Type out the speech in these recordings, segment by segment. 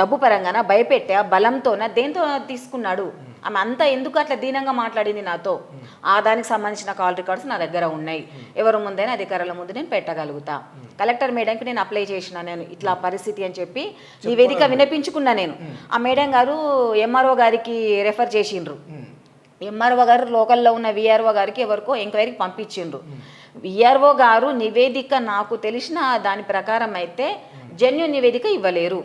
డబ్బు పరంగాన భయపెట్టా బలంతోన దేంతో తీసుకున్నాడు? ఆమె అంతా ఎందుకు అట్లా దీనంగా మాట్లాడింది నాతో? ఆ దానికి సంబంధించిన కాల్ రికార్డ్స్ నా దగ్గర ఉన్నాయి. ఎవరు ముందైనా అధికారుల ముందు నేను పెట్టగలుగుతా. కలెక్టర్ మేడంకి నేను అప్లై చేసిన నేను ఇట్లా పరిస్థితి అని చెప్పి నివేదిక వినిపించుకున్నా నేను. ఆ మేడం గారు ఎంఆర్ఓ గారికి రెఫర్ చేసిండ్రు. ఎంఆర్ఓ గారు లోకల్లో ఉన్న విఆర్ఓ గారికి ఎవరికో ఎంక్వైరీకి పంపించిండ్రు. విఆర్ఓ గారు నివేదిక నాకు తెలిసిన దాని ప్రకారం అయితే జన్యు నివేదిక ఇవ్వలేరు.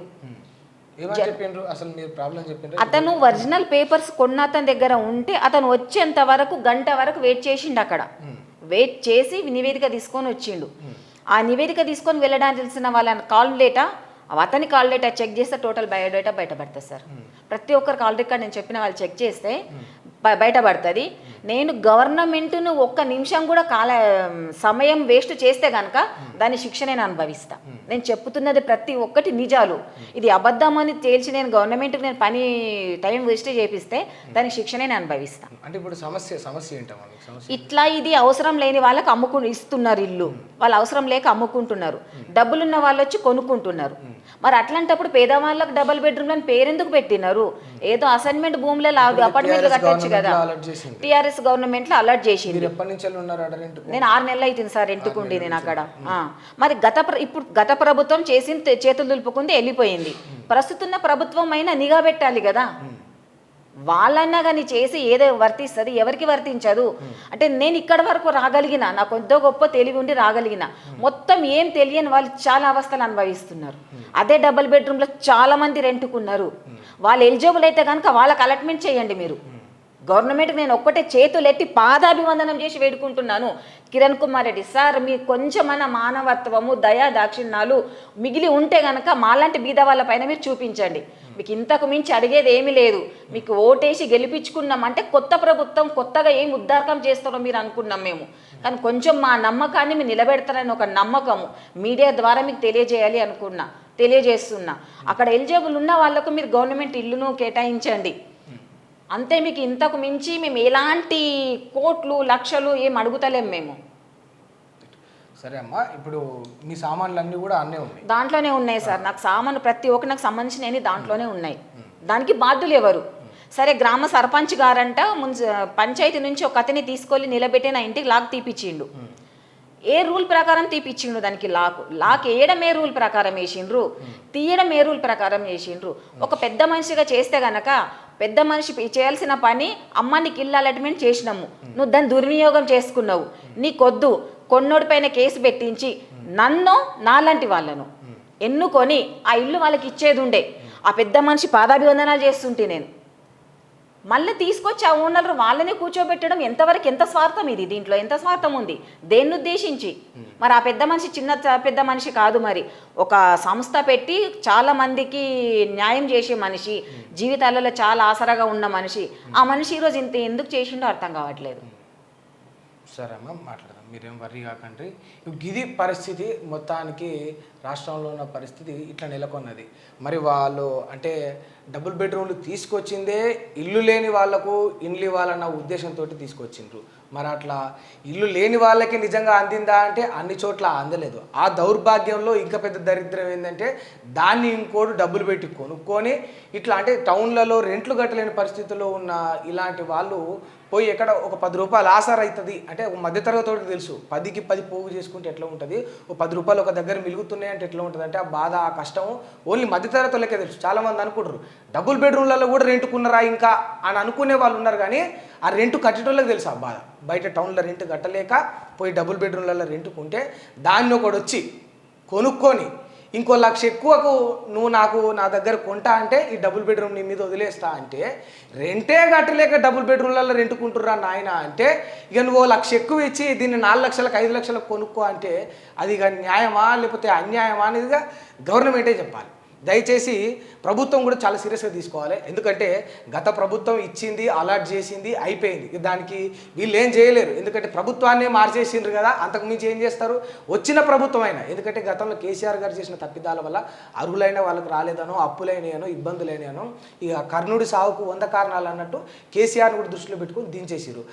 అతను ఒరిజినల్ పేపర్స్ కొన్న అతని దగ్గర ఉంటే అతను వచ్చేంత వరకు గంట వరకు వెయిట్ చేసిండు అక్కడ. వెయిట్ చేసి నివేదిక తీసుకొని వచ్చిండు. ఆ నివేదిక తీసుకొని వెళ్ళడానికి తెలిసిన వాళ్ళ కాల్ డేటా అతని కాల్ డేటా చెక్ చేస్తే టోటల్ బయోడేటా బయటపడుతుంది సార్. ప్రతి ఒక్కరు కాల్ రికార్డ్ నేను చెప్పిన వాళ్ళు చెక్ చేస్తే బయటపడుతుంది. నేను గవర్నమెంట్ను ఒక్క నిమిషం కూడా కాల సమయం వేస్ట్ చేస్తే కనుక దాని శిక్ష నేను అనుభవిస్తా. నేను చెప్తున్నది ప్రతి ఒక్కటి నిజాలు. ఇది అబద్ధం అని తేల్చి నేను గవర్నమెంట్కి నేను పని టైం వేస్ట్ చేపిస్తే దాని శిక్ష నేను అనుభవిస్తా. అంటే ఇప్పుడు సమస్య సమస్య ఇట్లా ఇది అవసరం లేని వాళ్ళకి అమ్ముకు ఇస్తున్నారు ఇల్లు. వాళ్ళు అవసరం లేక అమ్ముకుంటున్నారు. డబ్బులున్న వాళ్ళు వచ్చి కొనుక్కుంటున్నారు. మరి అట్లాంటప్పుడు పేదవాళ్ళకి డబుల్ బెడ్రూమ్లను పేరెందుకు పెట్టినారు? ఏదో అసైన్మెంట్ భూములలో అపార్ట్మెంట్లు కట్టొచ్చు కదా. టీఆర్ఎస్ గవర్నమెంట్లో అలర్ట్ చేసింది. నేను ఆరు నెలలు అవుతుంది సార్ రెంట్కుండి నేను అక్కడ. మరి గత ఇప్పుడు గత ప్రభుత్వం చేసింది చేతులు దులుపుకుంది వెళ్ళిపోయింది. ప్రస్తుతం ప్రభుత్వం అయినా నిఘా పెట్టాలి కదా. వాళ్ళన్నా కానీ చేసి ఏదో వర్తిస్తుంది ఎవరికి వర్తించదు. అంటే నేను ఇక్కడ వరకు రాగలిగిన నాకు కొద్దో గొప్ప తెలివి ఉండి రాగలిగిన మొత్తం ఏం తెలియని వాళ్ళు చాలా అవస్థలు అనుభవిస్తున్నారు. అదే డబుల్ బెడ్రూమ్లో చాలా మంది రెంటుకున్నారు వాళ్ళు ఎలిజిబుల్ అయితే కనుక వాళ్ళకి అలాట్మెంట్ చేయండి మీరు. గవర్నమెంట్కి నేను ఒక్కటే చేతులెత్తి పాదాభివందనం చేసి వేడుకుంటున్నాను. కిరణ్ కుమార్ రెడ్డి సార్ మీ కొంచెమైన మానవత్వము దయా దాక్షిణ్యాలు మిగిలి ఉంటే గనక మాలాంటి బీద వాళ్ళ పైన మీరు చూపించండి. మీకు ఇంతకు మించి అడిగేది ఏమీ లేదు. మీకు ఓటేసి గెలిపించుకున్నాం అంటే కొత్త ప్రభుత్వం కొత్తగా ఏం ఉద్దారకం చేస్తారో మీరు అనుకున్నాం మేము. కానీ కొంచెం మా నమ్మకాన్ని మీరు నిలబెడతారని ఒక నమ్మకము మీడియా ద్వారా మీకు తెలియజేయాలి అనుకున్నా తెలియజేస్తున్నా. అక్కడ ఎలిజిబుల్ ఉన్న వాళ్ళకు మీరు గవర్నమెంట్ ఇల్లును కేటాయించండి. అంతే మీకు ఇంతకు మించి మేము ఎలాంటి కోట్లు లక్షలు ఏం అడుగుతలేం మేము. సరే అమ్మా ఇప్పుడు మీ సామాన్లు అన్నీ కూడా అన్నీ ఉన్నాయి. దాంట్లోనే ఉన్నాయి సార్. నాకు సామాను ప్రతి ఒక్క నాకు సంబంధించినవి దాంట్లోనే ఉన్నాయి. దానికి బాధ్యులు ఎవరు? సరే గ్రామ సర్పంచ్ గారంట మున్సి పంచాయతీ నుంచి ఒక అతని తీసుకొని నిలబెట్టి నా ఇంటికి లాక్ తీపిచ్చిండు. ఏ రూల్ ప్రకారం తీపిచ్చిండు దానికి లాక్? లాక్ వేయడం ఏ రూల్ ప్రకారం వేసిండ్రు? తీయడం ఏ రూల్ ప్రకారం చేసిండ్రు ఒక పెద్ద మనిషిగా చేస్తే గనక పెద్ద మనిషి చేయాల్సిన పని అమ్మ నీకు ఇల్లు అలాట్మెంట్ చేసినాము. నువ్వు దాన్ని దుర్వినియోగం చేసుకున్నావు. నీకొద్దు. కొన్నోడి పైన కేసు పెట్టించి నన్ను నాలాంటి వాళ్ళను. ఎన్నుకొని ఆ ఇల్లు వాళ్ళకి ఇచ్చేది ఉండే ఆ పెద్ద మనిషి పాదాభివందనాలు చేస్తుంటే నేను. మళ్ళీ తీసుకొచ్చి ఆ ఓనర్ వాళ్ళని కూర్చోబెట్టడం ఎంతవరకు ఎంత స్వార్థం ఇది? దీంట్లో ఎంత స్వార్థం ఉంది? దేన్ని ఉద్దేశించి? మరి ఆ పెద్ద మనిషి చిన్న పెద్ద మనిషి కాదు మరి. ఒక సంస్థ పెట్టి చాలా మందికి న్యాయం చేసే మనిషి జీవితాలలో చాలా ఆసరాగా ఉన్న మనిషి. ఆ మనిషి ఈరోజు ఇంత ఎందుకు చేసిండో అర్థం కావట్లేదు. సరే అమ్మ మాట్లాడదాం. మీరేం వర్రీ కాకండి. ఇప్పుడు ఇది పరిస్థితి మొత్తానికి రాష్ట్రంలో ఉన్న పరిస్థితి ఇట్లా నెలకొన్నది. మరి వాళ్ళు అంటే డబుల్ బెడ్రూమ్లు తీసుకొచ్చిందే ఇల్లు లేని వాళ్ళకు ఇల్లు ఇవ్వాలన్న ఉద్దేశంతో తీసుకొచ్చిండ్రు. మరి అట్లా ఇల్లు లేని వాళ్ళకి నిజంగా అందిందా అంటే అన్ని చోట్ల అందలేదు. ఆ దౌర్భాగ్యంలో ఇంకా పెద్ద దరిద్రం ఏంటంటే దాన్ని ఇంకోటి డబ్బులు పెట్టి కొనుక్కొని ఇట్లా అంటే టౌన్లలో రెంట్లు కట్టలేని పరిస్థితుల్లో ఉన్న ఇలాంటి వాళ్ళు పోయి ఎక్కడ ఒక పది రూపాయలు ఆసార్ అవుతుంది అంటే ఒక మధ్యతరగతి తెలుసు. పదికి పది పోగు చేసుకుంటే ఎట్లా ఉంటుంది? ఒక పది రూపాయలు ఒక దగ్గర మిలుగుతున్నాయి అంటే ఎట్లా ఉంటుంది? అంటే ఆ బాధ ఆ కష్టం ఓన్లీ మధ్యతరగతులకే తెలుసు. చాలామంది అనుకుంటారు. డబుల్ బెడ్రూమ్లలో కూడా రెంటుకున్నారా ఇంకా? అని అనుకునే వాళ్ళు ఉన్నారు కానీ ఆ రెంట్ కట్టేటోళ్ళకి తెలుసు ఆ బాధ. బయట టౌన్లో రెంట్ కట్టలేక పోయి డబుల్ బెడ్రూమ్లలో రెంటుకుంటే దాన్ని ఒకడు వచ్చి కొనుక్కొని ఇంకో లక్ష ఎక్కువకు నువ్వు నాకు నా దగ్గర కొంటా అంటే ఈ డబుల్ బెడ్రూమ్ నీ మీద వదిలేస్తా అంటే రెంటే కట్టలేక డబుల్ బెడ్రూమ్లలో రెంటుకుంటురా నాయన అంటే ఇక నువ్వు ఓ లక్ష ఎక్కువ ఇచ్చి దీన్ని నాలుగు లక్షలకు ఐదు లక్షలకు కొనుక్కో అంటే అది ఇక న్యాయమా లేకపోతే అన్యాయమా అనేదిగా గవర్నమెంటే చెప్పాలి. దయచేసి ప్రభుత్వం కూడా చాలా సీరియస్గా తీసుకోవాలి. ఎందుకంటే గత ప్రభుత్వం ఇచ్చింది అలాట్ చేసింది అయిపోయింది. దానికి వీళ్ళు ఏం చేయలేరు. ఎందుకంటే ప్రభుత్వాన్నే మార్చేసిండ్రు కదా అంతకు మించి ఏం చేస్తారు? వచ్చిన ప్రభుత్వం అయినా. ఎందుకంటే గతంలో కేసీఆర్ గారు చేసిన తప్పిదాల వల్ల అర్హులైన వాళ్ళకి రాలేదనో అప్పులైనయనో ఇబ్బందులైనయనో ఇక కర్ణుడి సావుకు వంద కారణాలు అన్నట్టు కేసీఆర్ని కూడా దృష్టిలో పెట్టుకుని దించేసిరు